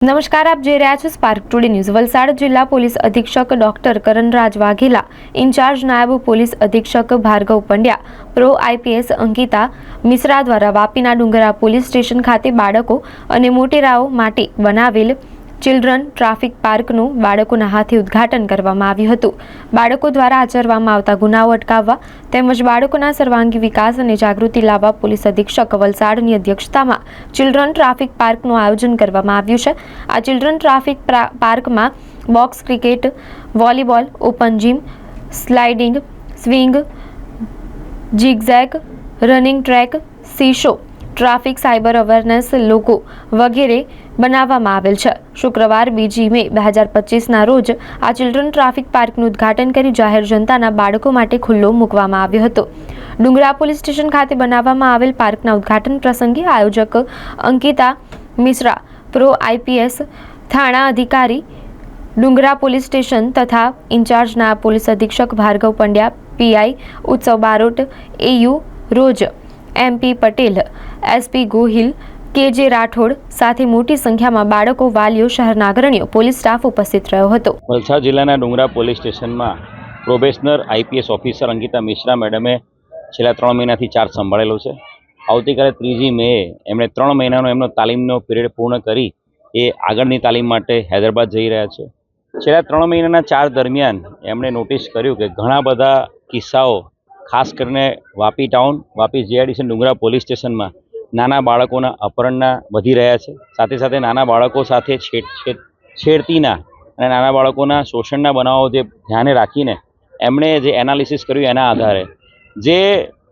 નમસ્કાર, આપ જોઈ રહ્યા છો સ્પાર્ક ટુડે ન્યૂઝ વલસાડ જિલ્લા પોલીસ અધિક્ષક ડોક્ટર કરણરાજ વાઘેલા, ઇન્ચાર્જ નાયબ પોલીસ અધિક્ષક ભાર્ગવ પંડ્યા, પ્રો આઈપીએસ અંકિતા મિશ્રા દ્વારા વાપીના ડુંગરા પોલીસ સ્ટેશન ખાતે બાળકો અને મોટેરાઓ માટે બનાવેલ ચિલ્ડ્રન ટ્રાફિક પાર્કનું બાળકોના હાથે ઉદ્ઘાટન કરવામાં આવ્યું હતું. બાળકો દ્વારા આચરવામાં આવતા ગુનાઓ અટકાવવા તેમજ બાળકોના સર્વાંગી વિકાસ અને જાગૃતિ લાવવા પોલીસ અધિક્ષક વલસાડની અધ્યક્ષતામાં ચિલ્ડ્રન ટ્રાફિક પાર્કનું આયોજન કરવામાં આવ્યું છે. આ ચિલ્ડ્રન ટ્રાફિક પાર્કમાં box cricket, volleyball, open gym, sliding, swing zigzag running track, seesaw traffic cyber awareness લોકો વગેરે બનાવવામાં આવેલ છે. શુક્રવાર બીજી મે બે હજાર પચીસના રોજ આ ચિલ્ડ્રન ટ્રાફિક પાર્કનું ઉદ્ઘાટન કરી જાહેર જનતાના બાળકો માટે ખુલ્લો મૂકવામાં આવ્યો હતો. ડુંગરા પોલીસ સ્ટેશન ખાતે બનાવવામાં આવેલ પાર્કના ઉદ્ઘાટન પ્રસંગે આયોજક અંકિતા મિશ્રા, પ્રો આઈપીએસ થાણા અધિકારી, ડુંગરા પોલીસ સ્ટેશન તથા ઇન્ચાર્જના પોલીસ અધિક્ષક Bhargav Pandya PI Utsav Barot AU Roj MP Patel SP Gohil K J Rathod સાથે મોટી સંખ્યામાં બાળકો, વાલીઓ શહેરના અગ્રણીઓ પોલીસ સ્ટાફ ઉપસ્થિત રહ્યો હતો. વલસાડ જિલ્લાના ડુંગરા પોલીસ સ્ટેશનમાં probationer IPS officer Ankita Mishra મેડમે છેલ્લા ત્રણ મહિનાથી ચાર્જ સંભાળેલો છે. આવતીકાલે ત્રીજી મે એમણે ત્રણ મહિનાનો એમનો તાલીમનો પિરિયડ પૂર્ણ કરી એ આગળની તાલીમ માટે હૈદરાબાદ જઈ રહ્યા છે. છેલ્લા ત્રણ મહિનાના ચાર્જ દરમિયાન એમણે નોટિસ કર્યું કે ઘણા બધા કિસ્સાઓ, ખાસ કરીને Vapi town, Vapi GIDC Dungra police સ્ટેશનમાં નાના બાળકોના અપહરણના વધી રહ્યા છે. સાથે સાથે નાના બાળકો સાથે છેડ છેડ, છેડતીના અને નાના બાળકોના શોષણના બનાવો જે ધ્યાને રાખીને એમણે જે એનાલિસિસ કર્યું એના આધારે, જે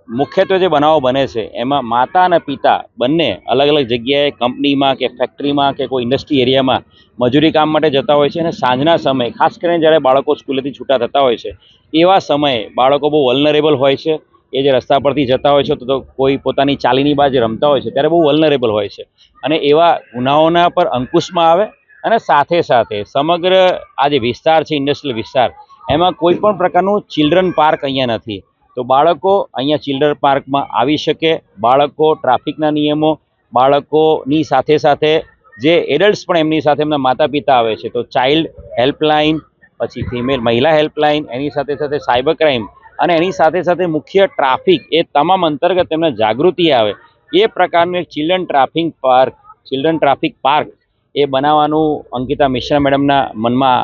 મુખ્યત્વે જે બનાવો બને છે, એમાં માતા અને પિતા બંને અલગ અલગ જગ્યાએ કંપનીમાં કે ફેક્ટરીમાં કે કોઈ ઇન્ડસ્ટ્રી એરિયામાં મજૂરી કામ માટે જતા હોય છે અને સાંજના સમયે, ખાસ કરીને જ્યારે બાળકો સ્કૂલેથી છૂટા થતા હોય છે, એવા સમયે બાળકો બહુ વલનરેબલ હોય છે એ જે રસ્તા પરથી જતા હોય છે, તો કોઈ પોતાની ચાલીની બાજુ રમતા હોય છે, ત્યારે બહુ વલનરેબલ હોય છે. અને એવા ગુનાઓના પર અંકુશમાં આવે અને સાથે સાથે સમગ્ર આ જે વિસ્તાર છે ઇન્ડસ્ટ્રીયલ વિસ્તાર, એમાં કોઈ પણ પ્રકારનું ચિલ્ડ્રન પાર્ક અહીંયા નથી. તો બાળકો અહીંયા ચિલ્ડ્રન પાર્કમાં આવી શકે, બાળકો ટ્રાફિકના નિયમો, બાળકોની સાથે સાથે જે એડલ્ટ્સ પણ એમની સાથે એમના માતા પિતા આવે છે, તો ચાઇલ્ડ હેલ્પલાઇન પછી ફિમેલ મહિલા હેલ્પલાઇન એની સાથે સાથે સાયબર ક્રાઇમ અને એની સાથે સાથે મુખ્ય ટ્રાફિક એ તમામ અંતર્ગત એમને જાગૃતિ આવે. એ પ્રકારનું એક children traffic park children traffic park એ બનાવવાનું અંકિતા મિશ્રા મેડમના મનમાં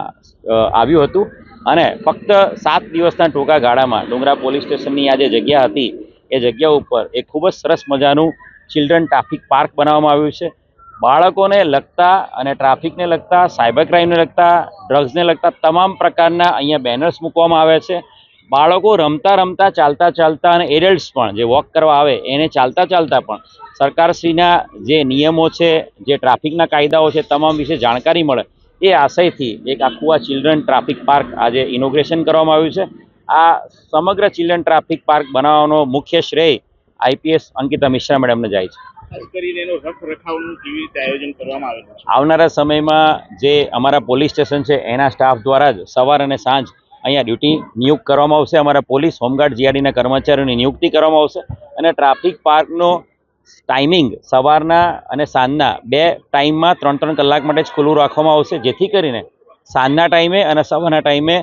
આવ્યું હતું. અને ફક્ત સાત દિવસના ટૂંકા ગાળામાં ડુંગરા પોલીસ સ્ટેશનની આ જે જગ્યા હતી, એ જગ્યા ઉપર એ ખૂબ જ સરસ મજાનું ચિલ્ડ્રન ટ્રાફિક પાર્ક બનાવવામાં આવ્યું છે. બાળકોને લગતા અને ટ્રાફિકને લગતા સાયબર ક્રાઇમને લગતા ડ્રગ્સને લગતા તમામ પ્રકારના અહીંયા બેનર્સ મૂકવામાં આવ્યા છે. બાળકો રમતા રમતા ચાલતા ચાલતા અને એડલ્ટ્સ પણ જે વોક કરવા આવે એને ચાલતા ચાલતા પણ સરકારશ્રીના જે નિયમો છે જે ટ્રાફિકના કાયદાઓ છે તમામ વિશે જાણકારી મળે એ આશયથી એક આખું આ ચિલ્ડ્રન ટ્રાફિક પાર્ક આજે ઇનોગ્રેશન કરવામાં આવ્યું છે. આ સમગ્ર ચિલ્ડ્રન ટ્રાફિક પાર્ક બનાવવાનો મુખ્ય શ્રેય આઈપીએસ અંકિતા મિશ્રા મેડમને જાય છે. આવનારા સમયમાં જે અમારા પોલીસ સ્ટેશન છે એના સ્ટાફ દ્વારા જ સવાર અને સાંજ અહીંયા ડ્યુટી નિયુક્ત કરવામાં આવશે. અમારા પોલીસ હોમગાર્ડ જીઆરડીના કર્મચારીઓની નિયુક્તિ કરવામાં આવશે. અને ટ્રાફિક પાર્કનો ટાઈમિંગ સવારના અને સાંજના બે ટાઈમમાં ત્રણ ત્રણ કલાક માટે જ ખુલ્લું રાખવામાં આવશે. જેથી કરીને સાંજના ટાઈમે અને સવારના ટાઈમે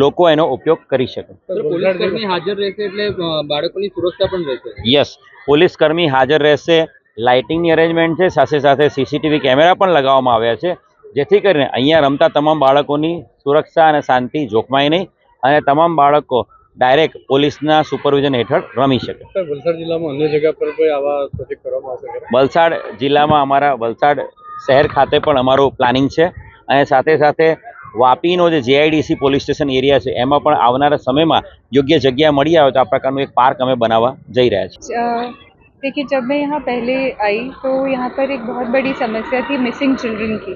લોકો એનો ઉપયોગ કરી શકે. સર પોલીસ કર્મી હાજર રહેશે એટલે બાળકોની સુરક્ષા પણ રહેશે? યસ પોલીસ કર્મી હાજર રહેશે. લાઇટિંગની અરેન્જમેન્ટ છે. સાથે સાથે સીસીટીવી કેમેરા પણ લગાવવામાં આવ્યા છે. જેથી કરીને અહીંયા રમતા તમામ બાળકોની સુરક્ષા અને શાંતિ જોખમાય નહીં અને તમામ બાળકો ડાયરેક્ટ પોલીસના સુપરવિઝન હેઠળ રમી શકે સર વલસાડ જિલ્લામાં અન્ય જગ્યા પર કોઈ આવા પ્રોજેક્ટ કરવામાં આવશે ખરા? વલસાડ જિલ્લામાં અમારા વલસાડ શહેર ખાતે પણ અમારું પ્લાનિંગ છે અને સાથે સાથે વાપીનો જે જેઆઈડીસી પોલીસ સ્ટેશન એરિયા છે એમાં પણ આવનારા સમયમાં યોગ્ય જગ્યા મળી આવે તો આ પ્રકારનું એક પાર્ક અમે બનાવવા જઈ રહ્યા છીએ अ, देखिए जब मैं यहाँ पहले आई तो यहाँ पर एक बहुत बड़ी समस्या थी मिसिंग चिल्ड्रन की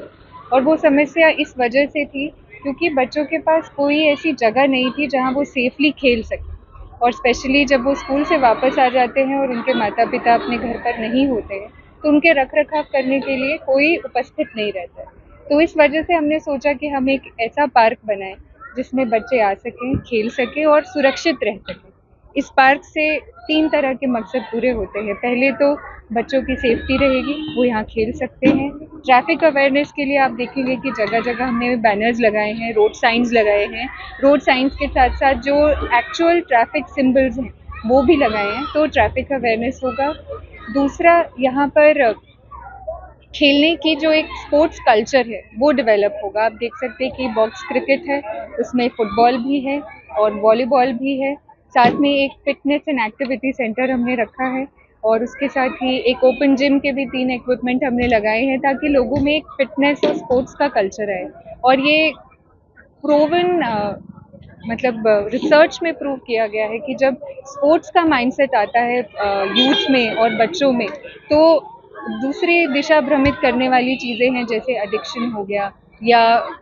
और वो समस्या इस वजह से थी क्योंकि बच्चों के पास कोई ऐसी जगह नहीं थी जहाँ वो सेफली खेल सकें। और स्पेशली जब वो स्कूल से वापस आ जाते हैं और उनके माता पिता अपने घर पर नहीं होते हैं तो उनके रख रखाव करने के लिए कोई उपस्थित नहीं रहता है। तो इस वजह से हमने सोचा कि हम एक ऐसा पार्क बनाएँ जिसमें बच्चे आ सकें, खेल सकें और सुरक्षित रह सकें। इस पार्क से तीन तरह के मकसद पूरे होते हैं। पहले तो बच्चों की सेफ्टी रहेगी, वो यहाँ खेल सकते हैं। ट्रैफ़िक अवेयरनेस के लिए आप देखेंगे कि जगह जगह हमने बैनर्स लगाए हैं रोड साइंस लगाए हैं। रोड साइंस के साथ साथ जो एक्चुअल ट्रैफ़िक सिंबल्स हैं, वो भी लगाए हैं तो ट्रैफ़िक अवेयरनेस होगा। दूसरा, यहाँ पर खेलने की जो एक स्पोर्ट्स कल्चर है, वो डेवलप होगा। आप देख सकते हैं कि बॉक्स क्रिकेट है, उसमें फुटबॉल भी है और वॉलीबॉल भी है। साथ में एक फिटनेस एंड एक्टिविटी सेंटर हमने रखा है और उसके साथ ही एक ओपन जिम के भी तीन इक्विपमेंट हमने लगाए हैं ताकि लोगों में एक फिटनेस और स्पोर्ट्स का कल्चर आए। और ये प्रोवन मतलब रिसर्च में प्रूव किया गया है कि जब स्पोर्ट्स का माइंडसेट आता है यूथ में और बच्चों में तो दूसरी दिशा भ्रमित करने वाली चीज़ें हैं, जैसे एडिक्शन हो गया या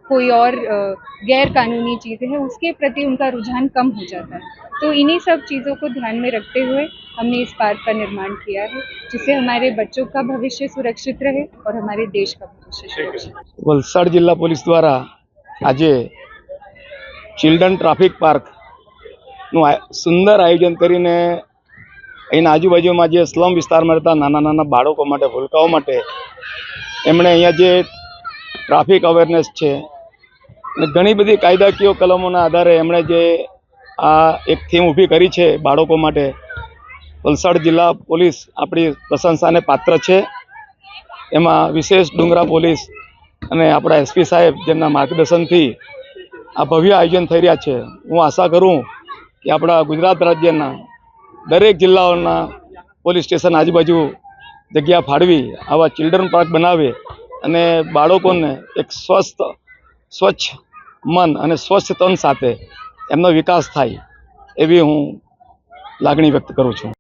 कोई और अ, गैर कानूनी चीज़ें हैं उसके प्रति उनका रुझान कम हो जाता है तो इन्हीं सब चीज़ों को ध्यान में रखते हुए हमने इस पार्क का निर्माण किया है जिससे हमारे बच्चों का भविष्य सुरक्षित रहे और हमारे देश का भविष्य सुरक्षित रहे વલસાડ જિલ્લા પોલીસ દ્વારા આજે ચિલ્ડ્રન ટ્રાફિક પાર્કનું આ- સુંદર આયોજન કરીને અહીંના આજુબાજુમાં જે સ્લમ વિસ્તારમાં રહેતા નાના નાના બાળકો માટે ભૂલકાઓ માટે એમણે અહીંયા જે ટ્રાફિક અવેરનેસ છે. અને ઘણી બધી કાયદાકીય કલમોના આધારે એમણે જે આ એક થીમ ઊભી કરી છે બાળકો માટે, વલસાડ જિલ્લા પોલીસ આપણી પ્રશંસાને પાત્ર છે. એમાં વિશેષ ડુંગરા પોલીસ અને આપણા એસપી સાહેબ જેમના માર્ગદર્શનથી આ ભવ્ય આયોજન થઈ રહ્યા છે. હું આશા કરું કે આપણા ગુજરાત રાજ્યના દરેક જિલ્લાઓના પોલીસ સ્ટેશન આજુબાજુ જગ્યા ફાળવી, આવા ચિલ્ડ્રન પાર્ક બનાવે અને બાળકોને એક સ્વસ્થ, સ્વચ્છ મન અને સ્વચ્છ તન સાથે એમનો વિકાસ થાય એવી હું લાગણી વ્યક્ત કરું છું.